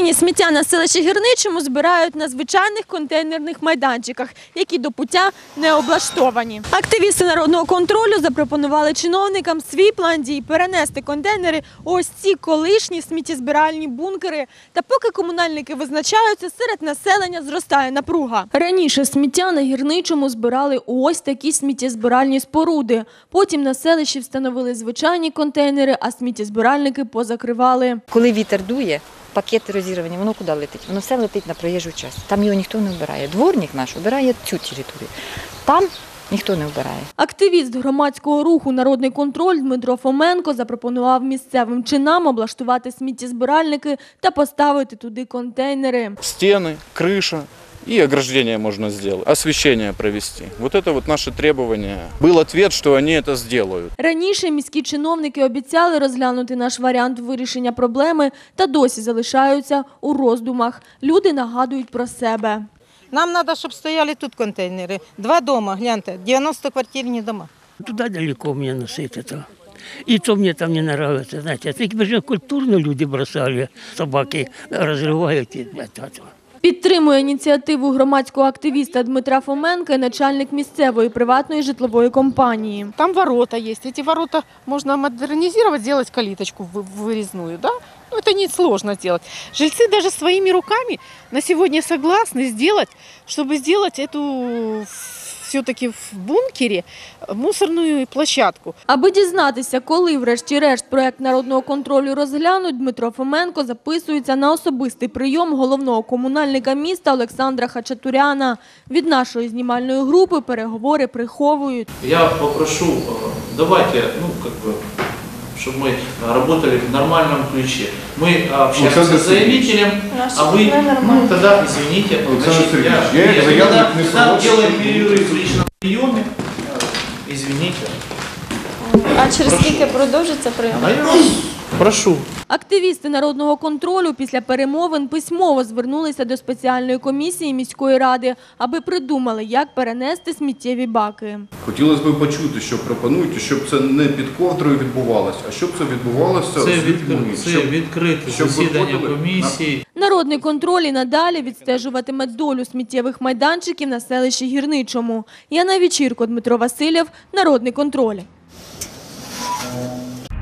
Нині сміття на селищі Гірничому збирають на звичайних контейнерних майданчиках, які до пуття не облаштовані. Активісти народного контролю запропонували чиновникам свій план дій перенести контейнери ось ці колишні сміттєзбиральні бункери. Та поки комунальники визначаються, серед населення зростає напруга. Раніше сміття на гірничому збирали ось такі сміттєзбиральні споруди. Потім на селищі встановили звичайні контейнери, а сміттєзбиральники позакривали. Коли вітер дує, пакети розірвані, воно куди летить? Воно все летить на проїжджу частину. Там його ніхто не вбирає. Дворник наш вбирає цю територію. Там ніхто не вбирає. Активіст громадського руху Народний контроль Дмитро Фоменко запропонував місцевим чинам облаштувати сміттєзбиральники та поставити туди контейнери. Стіни, крыша и ограждение можно сделать, освещение провести. Вот это вот наше требование. Был ответ, что они это сделают. Раніше міські чиновники обіцяли розглянути наш варіант вирішення проблеми та досі залишаються у роздумах. Люди нагадують про себе. Нам треба, щоб стояли тут контейнери. Два дома, гляньте, 90-квартирні дома. Туда далеко мне носить это. И то мне там не нравится, знаете. Такие же культурно люди бросали, собаки разрывают и от этого. Підтримує ініціативу громадського активіста Дмитра Фоменка і начальник місцевої приватної житлової компанії. Там ворота есть. Эти ворота можно модернизировать, сделать калиточку вы- вырезную, да? Ну, это не сложно сделать. Жильцы даже своими руками на сегодня согласны сделать, чтобы сделать эту все-таки в бункері мусорну площадку. Аби дізнатися, коли, врешті-решт, проект народного контролю розглянуть, Дмитро Фоменко записується на особистий прийом головного комунальника міста Олександра Хачатуряна. Від нашої знімальної групи переговори приховують. Я попрошу, э, давайте, ну, как бы, чтобы мы э, работали в нормальном ключе. Мы общаемся Александр с заявителем, а вы, ну, тогда, извините, Александр значит, Сергеевич, я нет, заявник тогда- не тогда согласен. делаем перерыв в личном приеме, Э, извините. А через скільки продовжиться прийом? А я вас прошу. Активісти народного контролю після перемовин письмово звернулися до спеціальної комісії міської ради, аби придумали, як перенести сміттєві баки. Хотілося б почути, що пропонують, щоб це не під ковдрою відбувалося, а щоб це відбувалося Це, з людьми. відкрите, це відкрите щоб засідання комісії. Народний контроль і надалі відстежуватиме долю сміттєвих майданчиків на селищі Гірничому. Яна Вічірко, Дмитро Васильєв, Народний контроль.